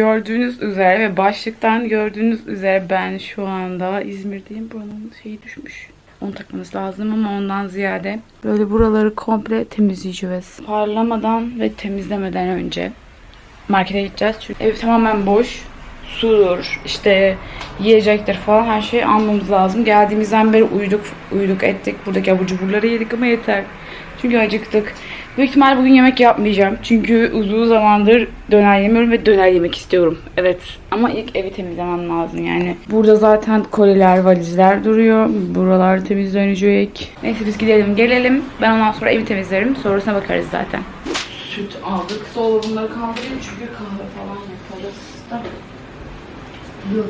gördüğünüz üzere ve başlıktan gördüğünüz üzere ben şu anda İzmir'deyim. Buranın şeyi düşmüş. Onu takmanız lazım ama ondan ziyade böyle buraları komple temizleyeceğiz. Parlamadan ve temizlemeden önce markete gideceğiz. Çünkü ev tamamen boş. Sudur, işte yiyecektir falan her şeyi almamız lazım. Geldiğimizden beri uyuduk, uyuduk ettik. Buradaki abur cuburları yedik ama yeter. Çünkü acıktık. Büyük ihtimal bugün yemek yapmayacağım. Çünkü uzun zamandır döner yemiyorum ve döner yemek istiyorum. Evet. Ama ilk evi temizlemem lazım yani. Burada zaten koliler, valizler duruyor. Buralar temizlenecek. Neyse biz gidelim, gelelim. Ben ondan sonra evi temizlerim. Sonrasına bakarız zaten. Süt aldık. Sonra bunları kaldırayım çünkü kahve falan yaparız. da. Yok.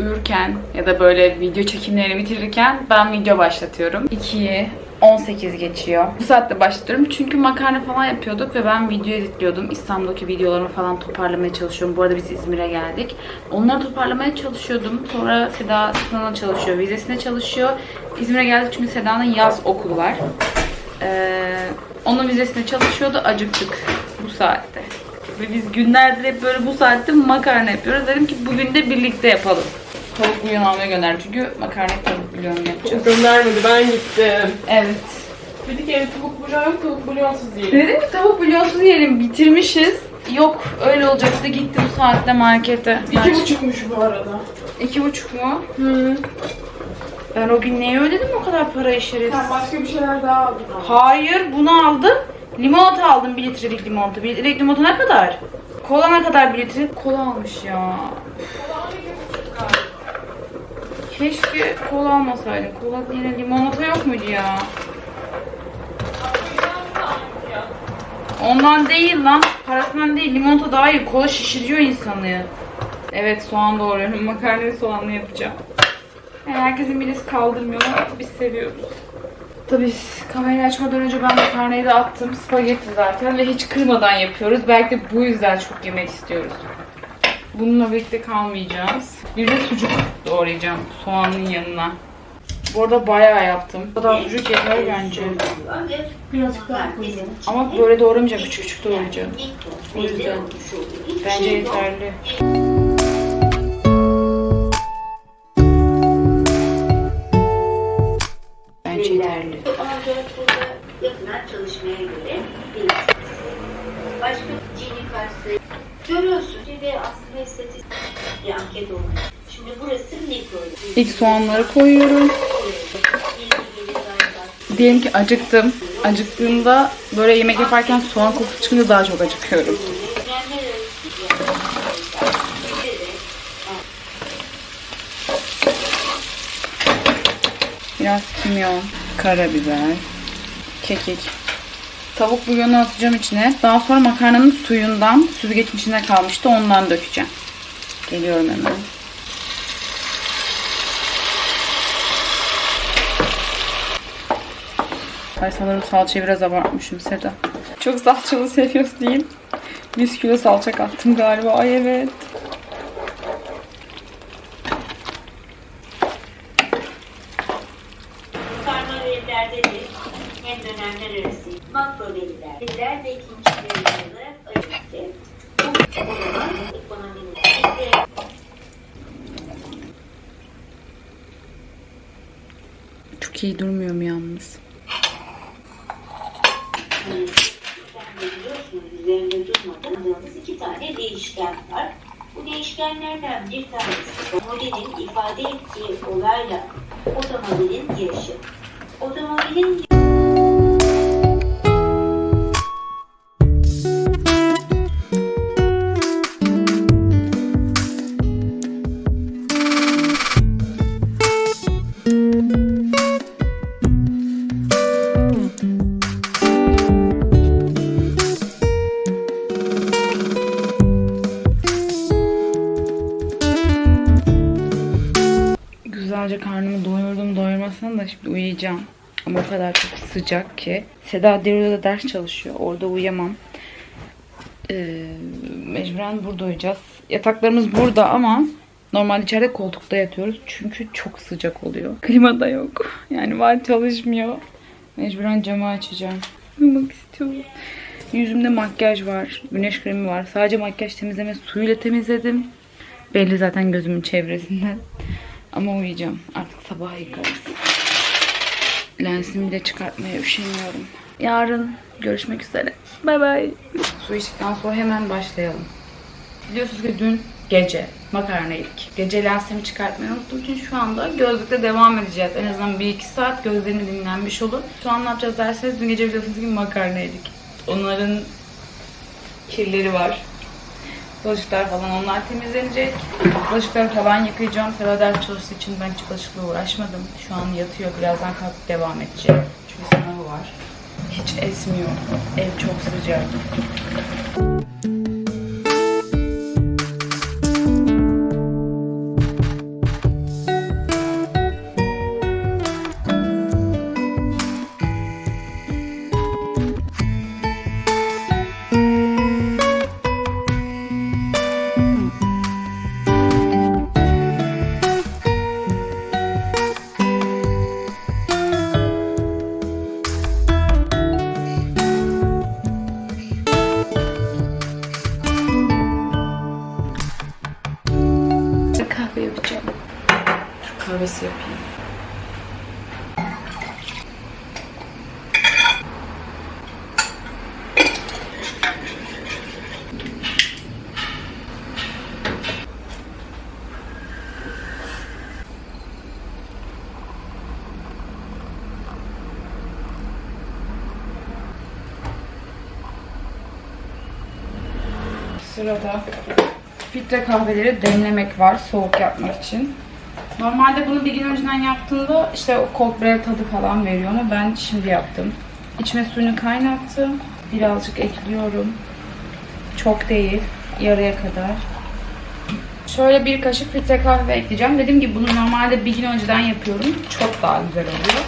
Uyurken ya da böyle video çekimlerini bitirirken ben video başlatıyorum. 2'yi 18 geçiyor. Bu saatte başlatıyorum çünkü makarna falan yapıyorduk ve ben video editliyordum. İstanbul'daki videolarımı falan toparlamaya çalışıyorum. Bu arada biz İzmir'e geldik. Onları toparlamaya çalışıyordum. Sonra Seda sınavına çalışıyor, vizesine çalışıyor. İzmir'e geldik çünkü Seda'nın yaz okulu var. Ee, onun vizesine çalışıyordu. Acıktık bu saatte. Ve biz günlerdir hep böyle bu saatte makarna yapıyoruz. Dedim ki bugün de birlikte yapalım. Tavuk bulyon almaya gönderdim çünkü makarna tavuk bulyon yapacağız. Göndermedi ben gittim. Evet. Dedik evde tavuk bulyon yok tavuk bulyonsuz yiyelim. Dedim ki tavuk bulyonsuz yiyelim bitirmişiz. Yok öyle olacaktı gitti bu saatte markete. İki buçukmuş bu arada. İki buçuk mu? Hı. Ben o gün neye ödedim o kadar para işeriz? Sen başka bir şeyler daha aldın. Hayır bunu aldım. Limonata aldım 1 litrelik limonata. 1 litrelik limonata ne kadar? Kola ne kadar 1 litre? Kola almış ya. Keşke kola almasaydım. Kola yine limonata yok muydu ya? Ondan değil lan. Parasından değil. Limonata daha iyi. Kola şişiriyor insanı. Evet soğan doğruyorum. Makarnayı soğanlı yapacağım. Yani herkesin midesi kaldırmıyor biz seviyoruz. Tabii kamerayı açmadan önce ben makarnayı da attım. Spagetti zaten ve hiç kırmadan yapıyoruz. Belki de bu yüzden çok yemek istiyoruz. Bununla birlikte kalmayacağız. Bir de sucuk doğrayacağım soğanın yanına. Bu arada bayağı yaptım. Bu kadar sucuk yeter bence. Birazcık daha koyacağım. Ama böyle doğramayacağım. Küçük küçük doğrayacağım. O yüzden bence yeterli. Bence yeterli. Yapılan çalışmaya göre başka cini karşı görüyorsun. Bir de aslında estetik bir anket olmuş. Şimdi burası mikro. İlk soğanları koyuyorum. Diyelim ki acıktım. Acıktığımda böyle yemek yaparken soğan kokusu çıkınca daha çok acıkıyorum. Biraz kimyon, karabiber, kekik. Tavuk bulyonu atacağım içine. Daha sonra makarnanın suyundan süzgecin içinde kalmıştı. Ondan dökeceğim. Geliyorum hemen. Ay sanırım salçayı biraz abartmışım Seda. Çok salçalı seviyorsun değil. 100 kilo salça kattım galiba. Ay evet. Karma verilerde de hem dönemler arası makro veriler, veriler ve ikinci veriler ayırılır. Bu zaman ekonominin Çok iyi durmuyorum yalnız. üzerinde durmadığımız iki tane değişken var. Bu değişkenlerden bir tanesi modelin ifade ettiği olayla otomobilin girişi. Otomobilin güzelce karnımı doyurdum doyurmasına da şimdi uyuyacağım. Ama o kadar çok sıcak ki. Seda Dero'da ders çalışıyor. Orada uyuyamam. Ee, mecburen burada uyuyacağız. Yataklarımız burada ama normalde içeride koltukta yatıyoruz. Çünkü çok sıcak oluyor. Klima da yok. Yani var çalışmıyor. Mecburen camı açacağım. Uyumak istiyorum. Yüzümde makyaj var. Güneş kremi var. Sadece makyaj temizleme suyuyla temizledim. Belli zaten gözümün çevresinden. Ama uyuyacağım. Artık sabah yıkarız. Lensimi de çıkartmaya üşeniyorum. Yarın görüşmek üzere. Bay bay. Su içtikten sonra hemen başlayalım. Biliyorsunuz ki dün gece makarna yedik. Gece lensimi çıkartmayı unuttuğum için şu anda gözlükle devam edeceğiz. En azından 1-2 saat gözlerim dinlenmiş olur. Şu an ne yapacağız derseniz dün gece biliyorsunuz ki makarna yedik. Onların kirleri var. Bulaşıklar falan onlar temizlenecek. Bulaşıkları falan yıkayacağım. Seva ders çalıştığı için ben hiç bulaşıkla uğraşmadım. Şu an yatıyor. Birazdan kalkıp devam edecek. Çünkü sınavı var. Hiç esmiyor. Ev çok sıcak. Kahvesi yapayım. Sırada filtre kahveleri demlemek var soğuk yapmak için. Normalde bunu bir gün önceden yaptığımda işte o cold brew tadı falan veriyor ama ben şimdi yaptım. İçme suyunu kaynattım. Birazcık ekliyorum. Çok değil. Yarıya kadar. Şöyle bir kaşık filtre kahve ekleyeceğim. Dediğim gibi bunu normalde bir gün önceden yapıyorum. Çok daha güzel oluyor.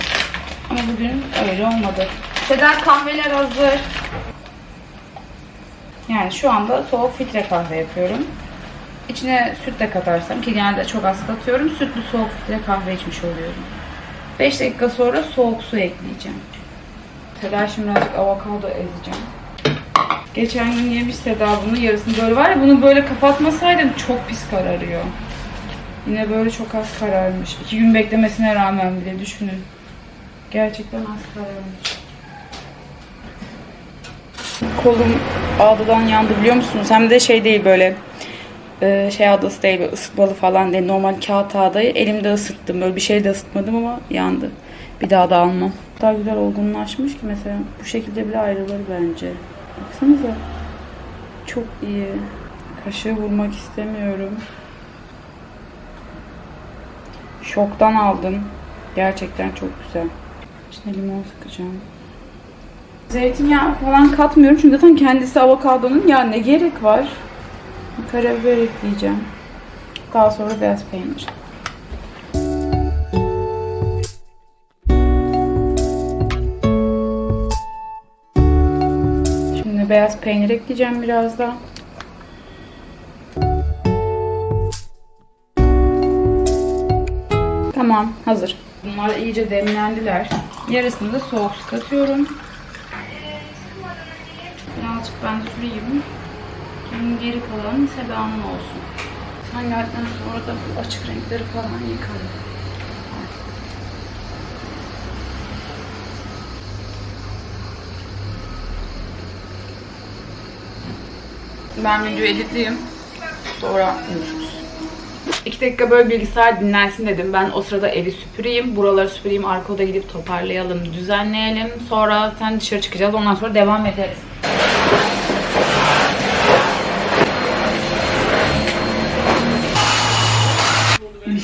Ama bugün öyle olmadı. Seda kahveler hazır. Yani şu anda soğuk filtre kahve yapıyorum. İçine süt de katarsam ki genelde çok az katıyorum. Sütlü soğuk filtre kahve içmiş oluyorum. 5 dakika sonra soğuk su ekleyeceğim. Şimdi birazcık avokado ezeceğim. Geçen gün yemiş Seda bunu yarısını böyle var ya bunu böyle kapatmasaydım çok pis kararıyor. Yine böyle çok az kararmış. İki gün beklemesine rağmen bile düşünün. Gerçekten az kararmış. Kolum ağdadan yandı biliyor musunuz? Hem de şey değil böyle e, şey ağdası değil böyle ısıtmalı falan değil. Normal kağıt ağdayı elimde ısıttım. Böyle bir şey de ısıtmadım ama yandı. Bir daha da almam. Daha güzel olgunlaşmış ki mesela bu şekilde bile ayrılır bence. Baksanıza. Çok iyi. Kaşığı vurmak istemiyorum. Şoktan aldım. Gerçekten çok güzel. İçine limon sıkacağım. Zeytinyağı falan katmıyorum çünkü zaten kendisi avokadonun ya ne gerek var? Karabiber ekleyeceğim. Daha sonra beyaz peynir. Şimdi beyaz peynir ekleyeceğim biraz da. Tamam, hazır. Bunlar iyice demlendiler. Yarısını da soğuk su katıyorum. Birazcık ben süreyim. Bunun geri kalanı Seda'nın olsun. Sen geldikten sonra da bu açık renkleri falan yıkarım. Ben videoyu editleyeyim. Sonra görüşürüz. İki dakika böyle bilgisayar dinlensin dedim. Ben o sırada evi süpüreyim. Buraları süpüreyim. Arka odaya gidip toparlayalım, düzenleyelim. Sonra sen dışarı çıkacağız. Ondan sonra devam ederiz.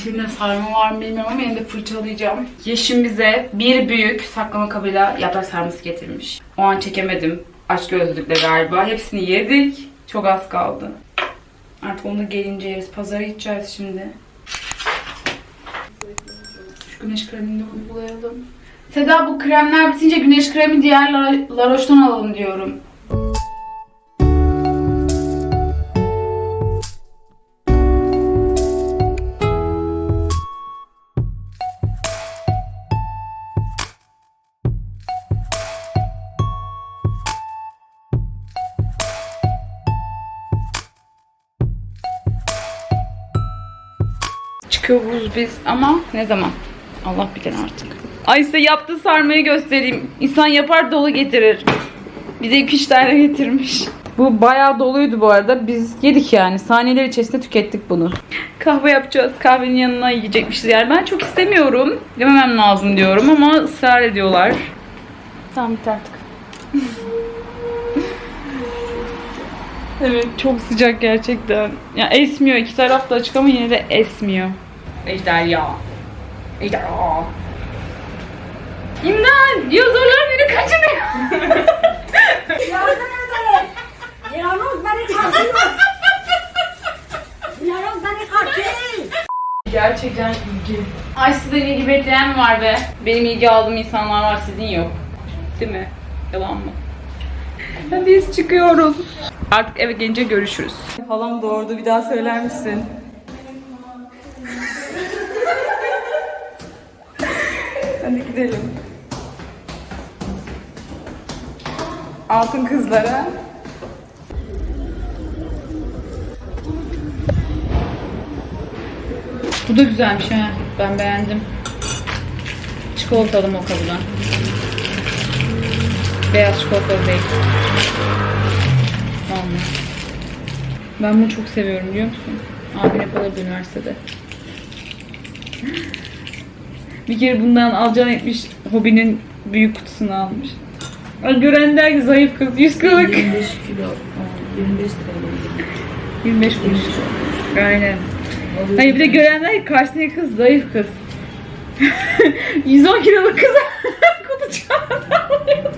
Dişimde sarma var mı bilmiyorum ama yine de fırçalayacağım. Yeşim bize bir büyük saklama kabıyla yaprak sarması getirmiş. O an çekemedim. Aç gözlükle galiba. Hepsini yedik. Çok az kaldı. Artık onu da gelince yeriz. Pazara gideceğiz şimdi. Şu güneş kremini de uygulayalım. Seda bu kremler bitince güneş kremi diğer La, La Roche'dan alalım diyorum. Çıkıyoruz biz ama ne zaman? Allah bilir artık. Ay size yaptığı sarmayı göstereyim. İnsan yapar dolu getirir. Bize 2-3 tane getirmiş. Bu bayağı doluydu bu arada. Biz yedik yani. Saniyeler içerisinde tükettik bunu. Kahve yapacağız. Kahvenin yanına yiyecekmişiz. Yani ben çok istemiyorum. Yememem lazım diyorum ama ısrar ediyorlar. Tamam bitti artık. evet çok sıcak gerçekten. Ya esmiyor. iki taraf da açık ama yine de esmiyor. Ejderha. Ejderha. İmdat! Dinozorlar beni kaçırıyor. Yalnız beni kaçırma. Yalnız beni kaçırma. Gerçekten ilgi. Ay sizden ilgi bekleyen mi var be? Benim ilgi aldığım insanlar var sizin yok. Değil mi? Yalan mı? Biz çıkıyoruz. Artık eve gelince görüşürüz. Halam doğurdu bir daha söyler misin? Hadi gidelim. Altın kızlara. Bu da güzelmiş ha. Ben beğendim. Çikolatalı mokalıdan. Beyaz çikolatalı değil. Almış. Ben bunu çok seviyorum biliyor musun? Abim hep alırdı üniversitede. Bir kere bundan alacağını etmiş hobinin büyük kutusunu almış. Gören der ki zayıf kız 100 kılık. 25 kilo. 25 TL. 25 kuruş. Aynen. Hayır bir de görenler ki karşısındaki kız zayıf kız. 110 kiloluk kız kutu alıyor.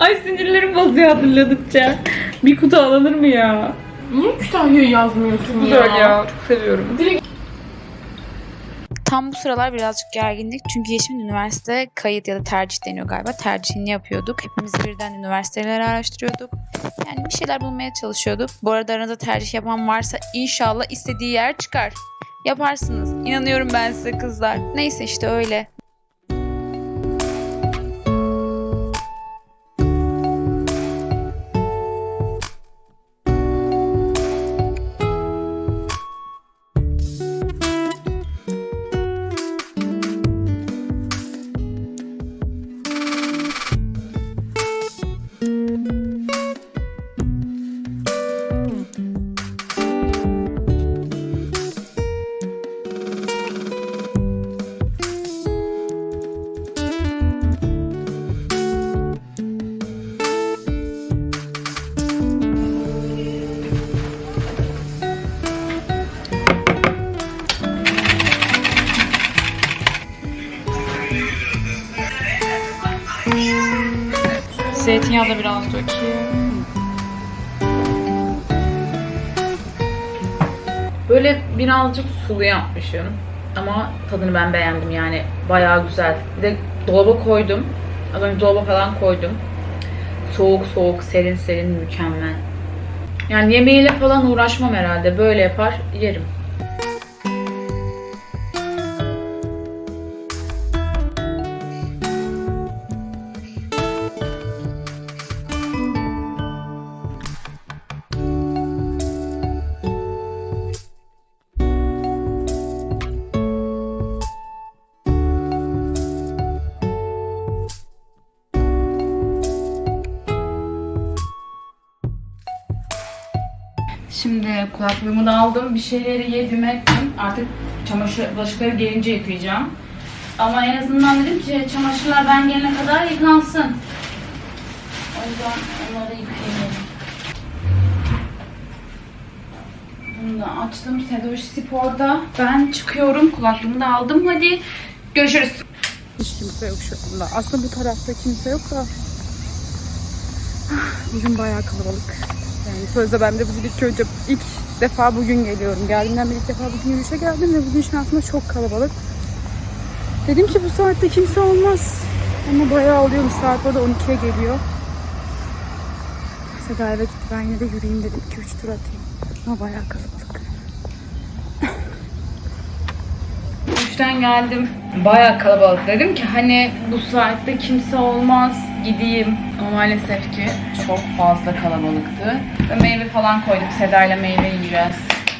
Ay sinirlerim bozuyor hatırladıkça. Bir kutu alınır mı ya? Niye Kütahya'yı yazmıyorsun ya? Güzel ya. Çok seviyorum. Tam bu sıralar birazcık gerginlik çünkü Yeşim'in üniversite kayıt ya da tercih deniyor galiba. Tercihini yapıyorduk. Hepimiz birden üniversiteleri araştırıyorduk. Yani bir şeyler bulmaya çalışıyorduk. Bu arada aranızda tercih yapan varsa inşallah istediği yer çıkar. Yaparsınız. İnanıyorum ben size kızlar. Neyse işte öyle. Zeytinyağı biraz dökeyim. Böyle birazcık sulu yapmışım. Ama tadını ben beğendim yani. Bayağı güzel. Bir de dolaba koydum. Az önce dolaba falan koydum. Soğuk soğuk, serin serin mükemmel. Yani yemeğiyle falan uğraşmam herhalde. Böyle yapar yerim. Şimdi kulaklığımı da aldım. Bir şeyleri yedim ettim. Artık çamaşır bulaşıkları gelince yıkayacağım. Ama en azından dedim ki çamaşırlar ben gelene kadar yıkansın. O yüzden onları yıkayayım. Bunu da açtım. Sedoş Spor'da. Ben çıkıyorum. Kulaklığımı da aldım. Hadi görüşürüz. Hiç kimse yok şu anda. Aslında bu tarafta kimse yok da. Ah, Bugün bayağı kalabalık. Yani sözde ben de bugün ilk önce ilk defa bugün geliyorum. Geldiğimden beri ilk defa bugün yürüyüşe geldim ve bugün şansıma çok kalabalık. Dedim ki bu saatte kimse olmaz. Ama bayağı oluyormuş. Saat burada 12'ye geliyor. Seda eve gitti. Ben yine de yürüyeyim dedim. 2-3 tur atayım. Ama bayağı kalabalık. Üçten geldim. Baya kalabalık. Dedim ki hani bu saatte kimse olmaz gideyim. Ama maalesef ki çok fazla kalabalıktı. Ve meyve falan koyduk. Seda ile meyve yiyeceğiz.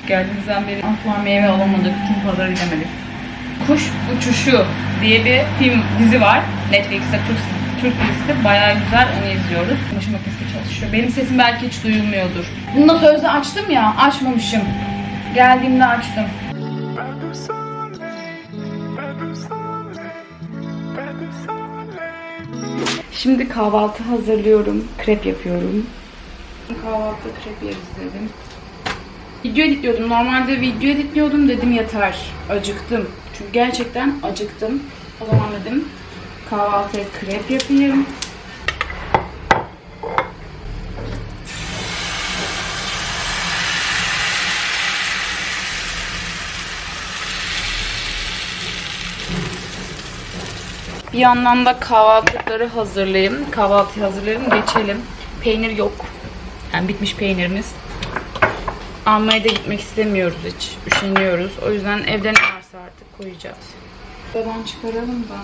Geldiğimizden beri asla meyve alamadık. Çünkü pazara gidemedik. Kuş Uçuşu diye bir film dizi var. Netflix'te Türk, Türk dizisi. Baya güzel onu izliyoruz. Çamaşır makinesi çalışıyor. Benim sesim belki hiç duyulmuyordur. Bunu da sözde açtım ya. Açmamışım. Geldiğimde açtım. Şimdi kahvaltı hazırlıyorum. Krep yapıyorum. Kahvaltı krep yeriz dedim. Video editliyordum. Normalde video editliyordum dedim yeter. Acıktım. Çünkü gerçekten acıktım. O zaman dedim kahvaltıya krep yapayım. Bir yandan da kahvaltılıkları hazırlayayım. Kahvaltıyı hazırlayalım, geçelim. Peynir yok. Yani bitmiş peynirimiz. Almaya da gitmek istemiyoruz hiç. Üşeniyoruz. O yüzden evde ne varsa artık koyacağız. Buradan çıkaralım da.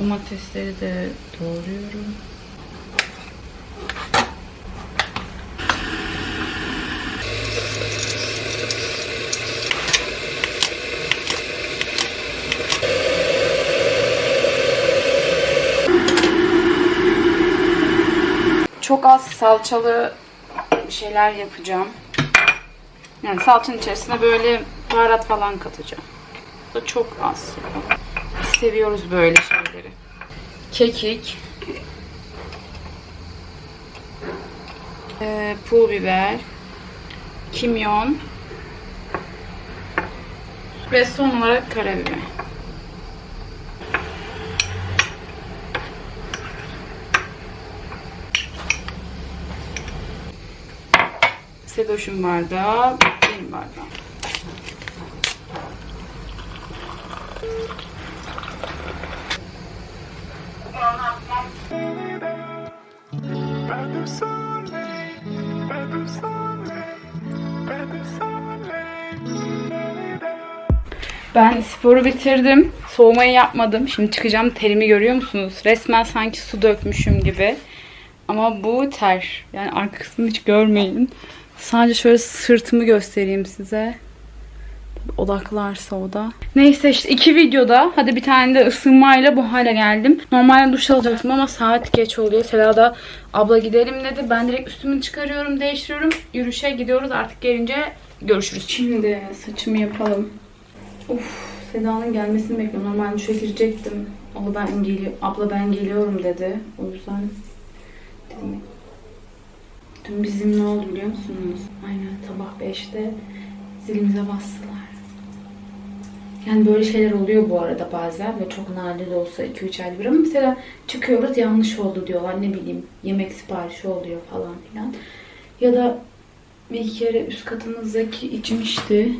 Domatesleri de doğruyorum. Çok az salçalı şeyler yapacağım. Yani salçanın içerisine böyle baharat falan katacağım. Da çok az. Biz seviyoruz böyle şeyleri. Kekik. Ee, pul biber. Kimyon. Ve son olarak karabiber. Sedoş'un bardağı, benim bardağım. Ben sporu bitirdim. Soğumayı yapmadım. Şimdi çıkacağım. Terimi görüyor musunuz? Resmen sanki su dökmüşüm gibi. Ama bu ter. Yani arka kısmını hiç görmeyin. Sadece şöyle sırtımı göstereyim size. Odaklarsa o da. Neyse işte iki videoda hadi bir tane de ısınmayla bu hale geldim. Normalde duş alacaktım ama saat geç oluyor. Seda da abla gidelim dedi. Ben direkt üstümü çıkarıyorum, değiştiriyorum. Yürüyüşe gidiyoruz. Artık gelince görüşürüz. Şimdi saçımı yapalım. Of Seda'nın gelmesini bekliyorum. Normalde duşa girecektim. Abla ben geliyor, abla ben geliyorum dedi. O yüzden dedim. Dün bizim ne oldu biliyor musunuz? Aynen sabah 5'te zilimize bastılar. Yani böyle şeyler oluyor bu arada bazen ve çok nadir de olsa 2-3 ayda bir ama mesela çıkıyoruz yanlış oldu diyorlar ne bileyim yemek siparişi oluyor falan filan. Ya da bir iki kere üst katımızdaki içmişti.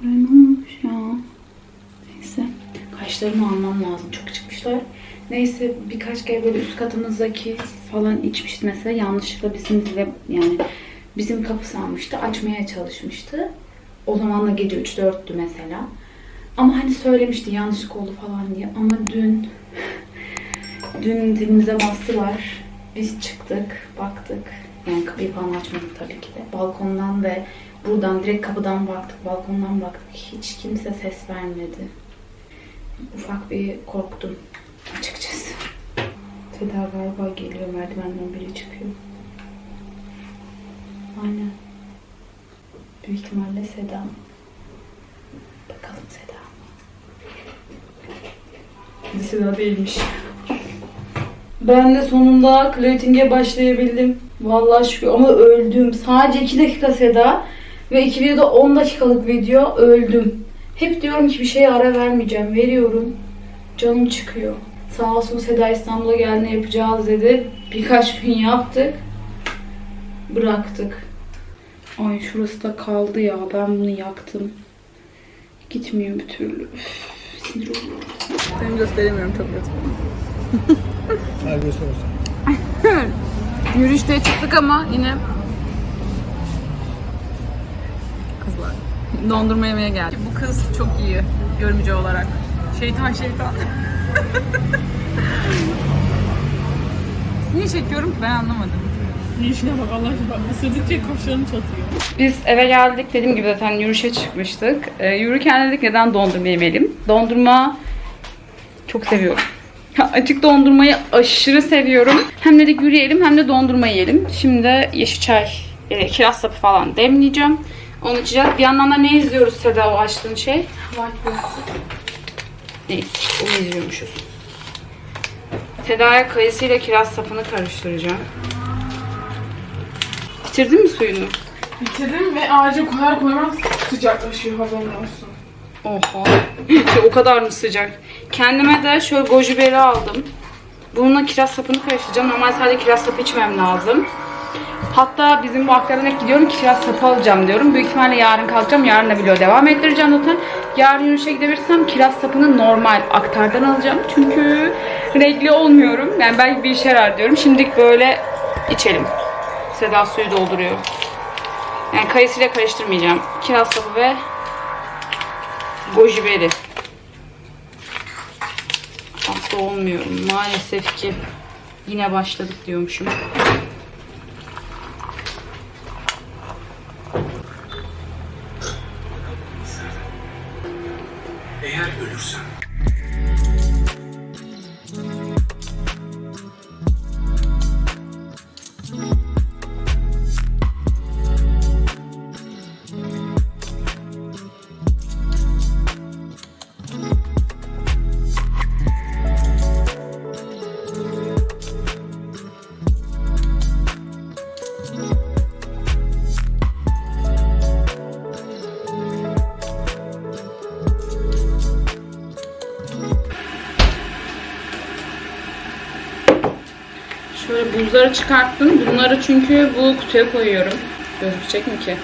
Buraya ne olmuş ya? Neyse. Kaşlarımı almam lazım. Çok çıkmışlar. Neyse birkaç kere böyle üst katımızdaki falan içmişti mesela. Yanlışlıkla bizim zile yani bizim kapı sanmıştı. Açmaya çalışmıştı. O zaman da gece 3-4'tü mesela. Ama hani söylemişti yanlışlık oldu falan diye. Ama dün dün dilimize bastılar. Biz çıktık, baktık. Yani kapıyı falan açmadık tabii ki de. Balkondan ve Buradan direkt kapıdan baktık, balkondan baktık. Hiç kimse ses vermedi. Ufak bir korktum açıkçası. Seda galiba geliyor merdivenden biri çıkıyor. Aynen. Büyük ihtimalle Seda. Bakalım Seda? Seda değilmiş. Ben de sonunda Clothing'e başlayabildim. Vallahi şükür ama öldüm. Sadece 2 dakika Seda ve iki videoda 10 dakikalık video öldüm. Hep diyorum ki bir şeye ara vermeyeceğim. Veriyorum. Canım çıkıyor. Sağ olsun Seda İstanbul'a geldiğinde yapacağız dedi. Birkaç gün yaptık. Bıraktık. Ay şurası da kaldı ya. Ben bunu yaktım. Gitmiyor bir türlü. Üf, sinir oluyorum. Seni gösteremiyorum göstersen. Yürüyüşte çıktık ama yine Dondurma yemeye geldik. Bu kız çok iyi görümcü olarak. Şeytan şeytan. Niye çekiyorum ki ben anlamadım. Yeşile bak Allah aşkına. Isırdıkça kaşlarını çatıyor. Biz eve geldik. Dediğim gibi zaten yürüyüşe çıkmıştık. Ee, yürürken dedik neden dondurma yemeyelim. Dondurma çok seviyorum. Açık dondurmayı aşırı seviyorum. Hem dedik yürüyelim hem de dondurma yiyelim. Şimdi yeşil çay, e, kiraz sapı falan demleyeceğim. Onu içeceğiz. Bir yandan da ne izliyoruz Seda o açtığın şey? Neyse onu izliyormuşuz. Seda'ya kayısıyla kiraz sapını karıştıracağım. Bitirdin mi suyunu? Bitirdim ve ağaca koyar koymaz sıcaklaşıyor haberin olsun. Oha. o kadar mı sıcak? Kendime de şöyle goji beri aldım. Bununla kiraz sapını karıştıracağım. Normal sadece kiraz sapı içmem lazım. Hatta bizim bu aktardan hep gidiyorum kiraz sapı alacağım diyorum. Büyük ihtimalle yarın kalkacağım. Yarın da vlog devam ettireceğim zaten. Yarın yürüyüşe gidebilirsem kiraz sapını normal aktardan alacağım. Çünkü renkli olmuyorum. Yani belki bir işe diyorum. Şimdilik böyle içelim. Seda suyu dolduruyor. Yani kayısıyla karıştırmayacağım. Kiraz sapı ve goji beri. Hasta olmuyorum. Maalesef ki yine başladık diyormuşum. Şöyle buzları çıkarttım. Bunları çünkü bu kutuya koyuyorum. Gözükecek mi ki?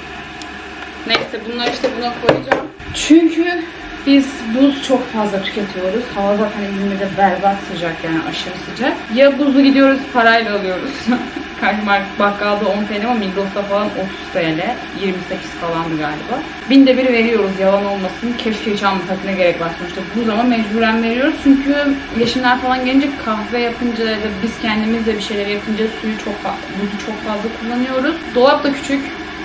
Neyse bunları işte buna koyacağım. Çünkü biz buz çok fazla tüketiyoruz. Hava zaten İzmir'de berbat sıcak yani aşırı sıcak. Ya buzu gidiyoruz parayla alıyoruz. Karşımark bakkalda 10 TL ama Migros'ta falan 30 TL. 28 falandı galiba. Binde bir veriyoruz yalan olmasın. Keşke hiç almasak ne gerek var sonuçta buz ama mecburen veriyoruz. Çünkü yeşimler falan gelince kahve yapınca ya da biz kendimiz de bir şeyler yapınca suyu çok buzu çok fazla kullanıyoruz. Dolap da küçük.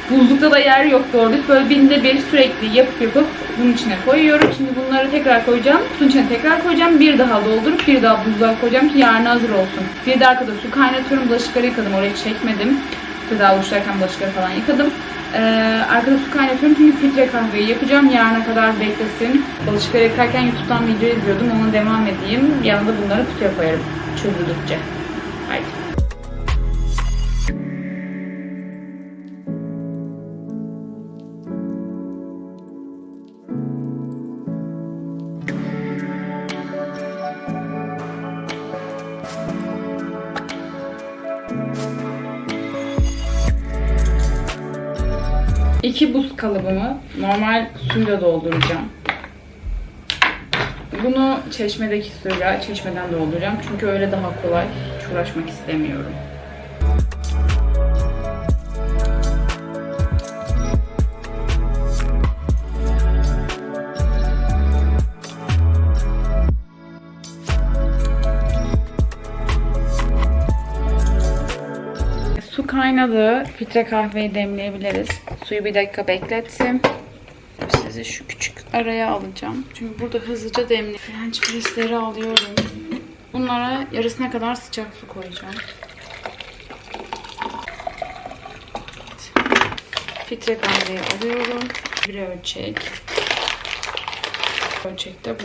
Buzlukta da yer yok doğru. düz. Böyle binde bir sürekli yapıp yapıp bunun içine koyuyorum. Şimdi bunları tekrar koyacağım. Kutunun içine tekrar koyacağım. Bir daha doldurup bir daha buzluğa koyacağım ki yarın hazır olsun. Bir de arkada su kaynatıyorum. Bulaşıkları yıkadım. Orayı çekmedim. Tedavi uçlarken bulaşıkları falan yıkadım. Ee, arkada su kaynatıyorum çünkü filtre kahveyi yapacağım. Yarına kadar beklesin. Bulaşıkları yıkarken YouTube'dan video izliyordum. Ona devam edeyim. Yanında bunları kutuya koyarım. Çözüldükçe. Haydi. İki buz kalıbımı normal suyla dolduracağım. Bunu çeşmedeki suyla çeşmeden dolduracağım. Çünkü öyle daha kolay. Hiç uğraşmak istemiyorum. Kaynadı. Filtre kahveyi demleyebiliriz. Suyu bir dakika beklettim. Sizi şu küçük araya alacağım. Çünkü burada hızlıca demli. French press'leri alıyorum. Bunlara yarısına kadar sıcak su koyacağım. Filtre kahveyi alıyorum. Bir ölçek. Ölçek de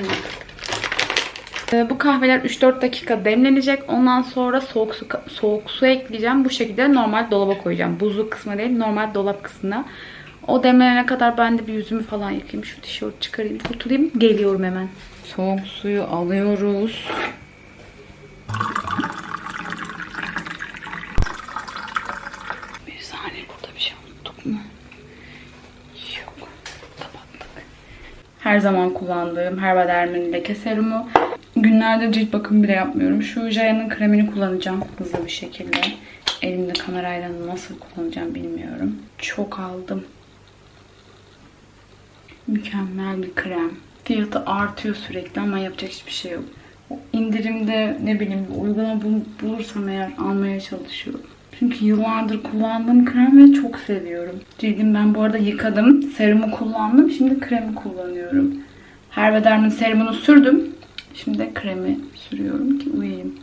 bu. Ee, Bu kahveler 3-4 dakika demlenecek. Ondan sonra soğuk su, soğuk su ekleyeceğim. Bu şekilde normal dolaba koyacağım. Buzluk kısmına değil, normal dolap kısmına. O demlenene kadar ben de bir yüzümü falan yıkayayım. Şu tişört çıkarayım, kurtulayım. Geliyorum hemen. Soğuk suyu alıyoruz. Bir saniye burada bir şey unuttuk mu? Yok. Kapattık. Her zaman kullandığım Herbederm'in leke serumu. Günlerdir cilt bakımı bile yapmıyorum. Şu Jaya'nın kremini kullanacağım hızlı bir şekilde. Elimde kamerayla nasıl kullanacağım bilmiyorum. Çok aldım. Mükemmel bir krem. Fiyatı artıyor sürekli ama yapacak hiçbir şey yok. O indirimde ne bileyim uygulama bul- bulursam eğer almaya çalışıyorum. Çünkü yıllardır kullandığım krem ve çok seviyorum. Cildim ben bu arada yıkadım. Serumu kullandım. Şimdi kremi kullanıyorum. Herbederm'in serumunu sürdüm. Şimdi kremi sürüyorum ki uyuyayım.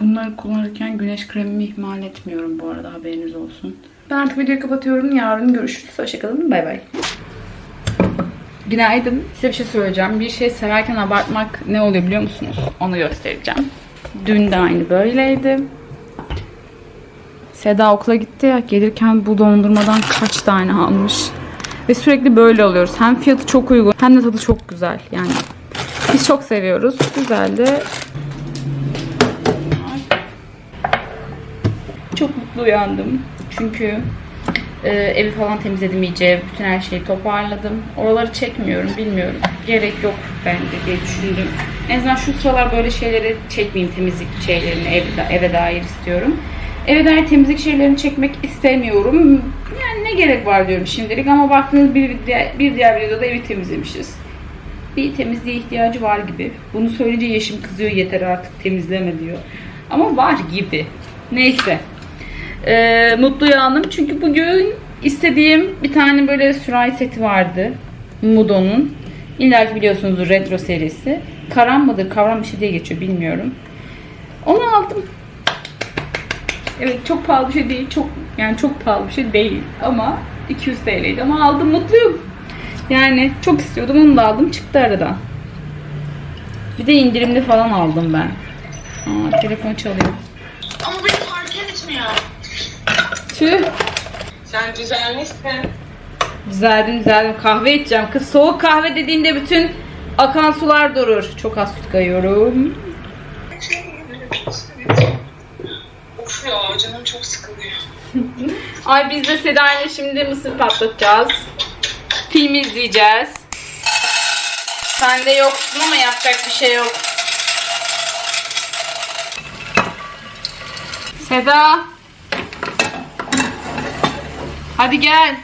Bunları kullanırken güneş kremimi ihmal etmiyorum bu arada haberiniz olsun. Ben artık videoyu kapatıyorum. Yarın görüşürüz. Hoşçakalın. Bay bay. Günaydın. Size bir şey söyleyeceğim. Bir şey severken abartmak ne oluyor biliyor musunuz? Onu göstereceğim. Dün de aynı böyleydi. Seda okula gitti ya. Gelirken bu dondurmadan kaç tane almış. Ve sürekli böyle alıyoruz. Hem fiyatı çok uygun hem de tadı çok güzel. Yani biz çok seviyoruz. Güzel de. Çok mutlu uyandım. Çünkü e, evi falan temizledim iyice. Bütün her şeyi toparladım. Oraları çekmiyorum. Bilmiyorum. Gerek yok bence diye düşündüm. En azından şu sıralar böyle şeyleri çekmeyeyim. Temizlik şeylerini eve, eve dair istiyorum. Eve dair temizlik şeylerini çekmek istemiyorum. Yani ne gerek var diyorum şimdilik ama baktığınız bir, diğer- bir diğer videoda evi temizlemişiz. Bir temizliğe ihtiyacı var gibi. Bunu söyleyince Yeşim kızıyor yeter artık temizleme diyor. Ama var gibi. Neyse. Ee, mutlu uyandım çünkü bugün istediğim bir tane böyle sürahi seti vardı. Mudo'nun. İlla ki biliyorsunuzdur retro serisi. Karan mıdır kavram bir şey diye geçiyor bilmiyorum. Onu aldım. Evet çok pahalı bir şey değil. Çok yani çok pahalı bir şey değil ama 200 TL'ydi ama aldım mutluyum. Yani çok istiyordum onu da aldım çıktı aradan. Bir de indirimli falan aldım ben. Aa, telefon çalıyor. Ama beni fark etmiyor. Tüh. Sen düzelmişsin. Düzeldim düzeldim. Kahve içeceğim. Kız soğuk kahve dediğinde bütün akan sular durur. Çok az süt kayıyorum. Of ya canım çok sıkılıyor. Ay biz de Seda ile şimdi mısır patlatacağız. Film izleyeceğiz. Sen de yoksun ama yapacak bir şey yok. Seda. Hadi gel.